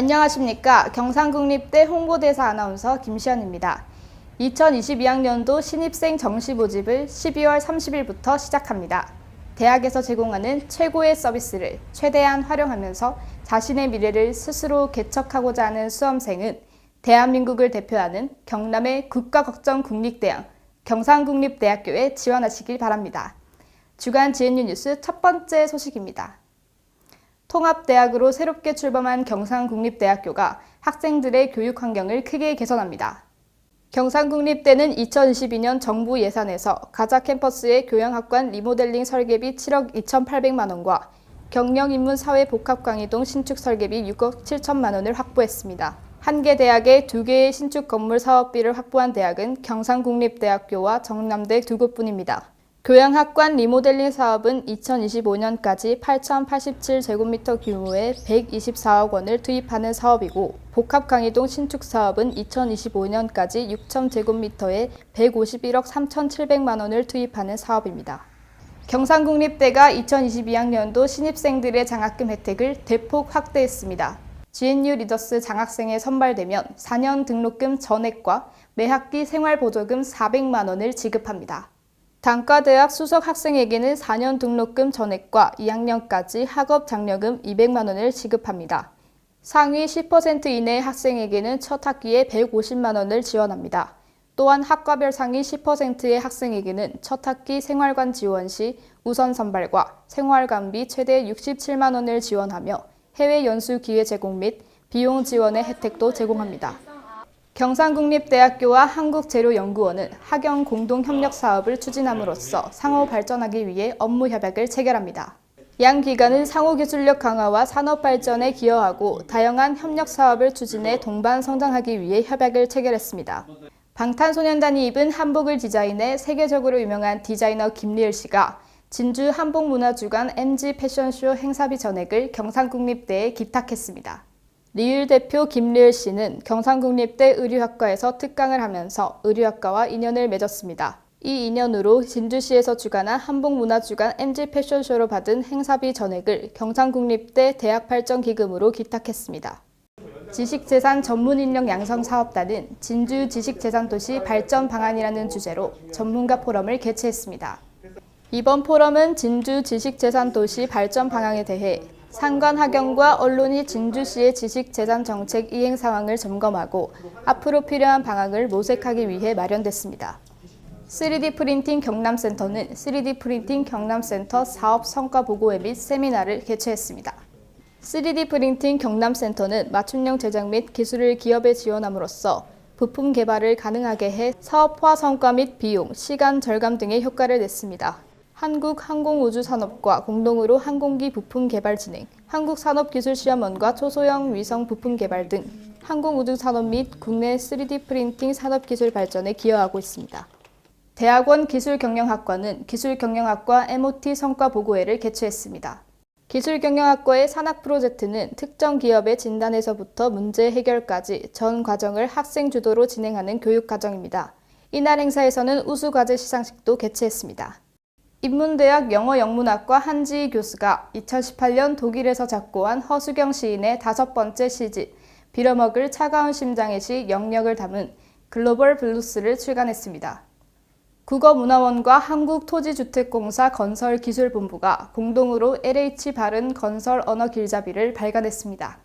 안녕하십니까. 경상국립대 홍보대사 아나운서 김시연입니다. 2022학년도 신입생 정시 모집을 12월 30일부터 시작합니다. 대학에서 제공하는 최고의 서비스를 최대한 활용하면서 자신의 미래를 스스로 개척하고자 하는 수험생은 대한민국을 대표하는 경남의 국가걱정 국립대학 경상국립대학교에 지원하시길 바랍니다. 주간 GNU 뉴스 첫 번째 소식입니다. 통합대학으로 새롭게 출범한 경상국립대학교가 학생들의 교육 환경을 크게 개선합니다. 경상국립대는 2022년 정부 예산에서 가자 캠퍼스의 교양학관 리모델링 설계비 7억 2,800만 원과 경영 인문 사회 복합 강의동 신축 설계비 6억 7천만 원을 확보했습니다. 한 개 대학에 두 개의 신축 건물 사업비를 확보한 대학은 경상국립대학교와 정남대 두 곳뿐입니다. 교양학관 리모델링 사업은 2025년까지 8,087제곱미터 규모의 124억 원을 투입하는 사업이고 복합 강의동 신축 사업은 2025년까지 6,000제곱미터에 151억 3,700만 원을 투입하는 사업입니다. 경상국립대가 2022학년도 신입생들의 장학금 혜택을 대폭 확대했습니다. GNU 리더스 장학생에 선발되면 4년 등록금 전액과 매 학기 생활보조금 400만 원을 지급합니다. 단과대학 수석 학생에게는 4년 등록금 전액과 2학년까지 학업 장려금 200만 원을 지급합니다. 상위 10% 이내의 학생에게는 첫 학기에 150만 원을 지원합니다. 또한 학과별 상위 10%의 학생에게는 첫 학기 생활관 지원 시 우선 선발과 생활관비 최대 67만 원을 지원하며 해외 연수 기회 제공 및 비용 지원의 혜택도 제공합니다. 경상국립대학교와 한국재료연구원은 학연 공동 협력 사업을 추진함으로써 상호 발전하기 위해 업무 협약을 체결합니다. 양 기관은 상호 기술력 강화와 산업 발전에 기여하고 다양한 협력 사업을 추진해 동반 성장하기 위해 협약을 체결했습니다. 방탄소년단이 입은 한복을 디자인해 세계적으로 유명한 디자이너 김리을 씨가 진주 한복문화주간 MG 패션쇼 행사비 전액을 경상국립대에 기탁했습니다. 리을 대표 김리을 씨는 경상국립대 의류학과에서 특강을 하면서 의류학과와 인연을 맺었습니다. 이 인연으로 진주시에서 주관한 한복문화주간 MG 패션쇼로 받은 행사비 전액을 경상국립대 대학발전기금으로 기탁했습니다. 지식재산 전문인력 양성 사업단은 진주 지식재산도시 발전 방안이라는 주제로 전문가 포럼을 개최했습니다. 이번 포럼은 진주 지식재산도시 발전 방향에 대해 상관 학연과 언론이 진주시의 지식재산 정책 이행 상황을 점검하고 앞으로 필요한 방향을 모색하기 위해 마련됐습니다. 3D 프린팅 경남센터는 3D 프린팅 경남센터 사업 성과 보고회 및 세미나를 개최했습니다. 3D 프린팅 경남센터는 맞춤형 제작 및 기술을 기업에 지원함으로써 부품 개발을 가능하게 해 사업화 성과 및 비용, 시간 절감 등의 효과를 냈습니다. 한국항공우주산업과 공동으로 항공기 부품 개발 진행, 한국산업기술시험원과 초소형 위성 부품 개발 등 항공우주산업 및 국내 3D 프린팅 산업기술 발전에 기여하고 있습니다. 대학원 기술경영학과는 기술경영학과 MOT 성과보고회를 개최했습니다. 기술경영학과의 산학 프로젝트는 특정 기업의 진단에서부터 문제 해결까지 전 과정을 학생 주도로 진행하는 교육 과정입니다. 이날 행사에서는 우수과제 시상식도 개최했습니다. 인문대학 영어영문학과 한지희 교수가 2018년 독일에서 작고한 허수경 시인의 다섯 번째 시집 빌어먹을 차가운 심장의 시 영역을 담은 글로벌 블루스를 출간했습니다. 국어문화원과 한국토지주택공사 건설기술본부가 공동으로 LH 바른 건설 언어 길잡이를 발간했습니다.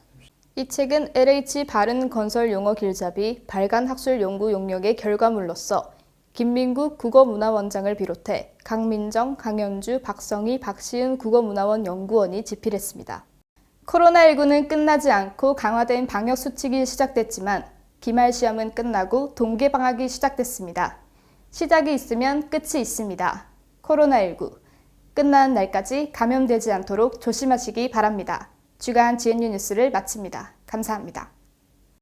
이 책은 LH 바른 건설 용어 길잡이 발간 학술 연구 용역의 결과물로서 김민국 국어문화원장을 비롯해 강민정, 강현주, 박성희, 박시은 국어문화원 연구원이 집필했습니다. 코로나19는 끝나지 않고 강화된 방역 수칙이 시작됐지만 기말 시험은 끝나고 동계 방학이 시작됐습니다. 시작이 있으면 끝이 있습니다. 코로나19 끝나는 날까지 감염되지 않도록 조심하시기 바랍니다. 주간 GNU 뉴스를 마칩니다. 감사합니다.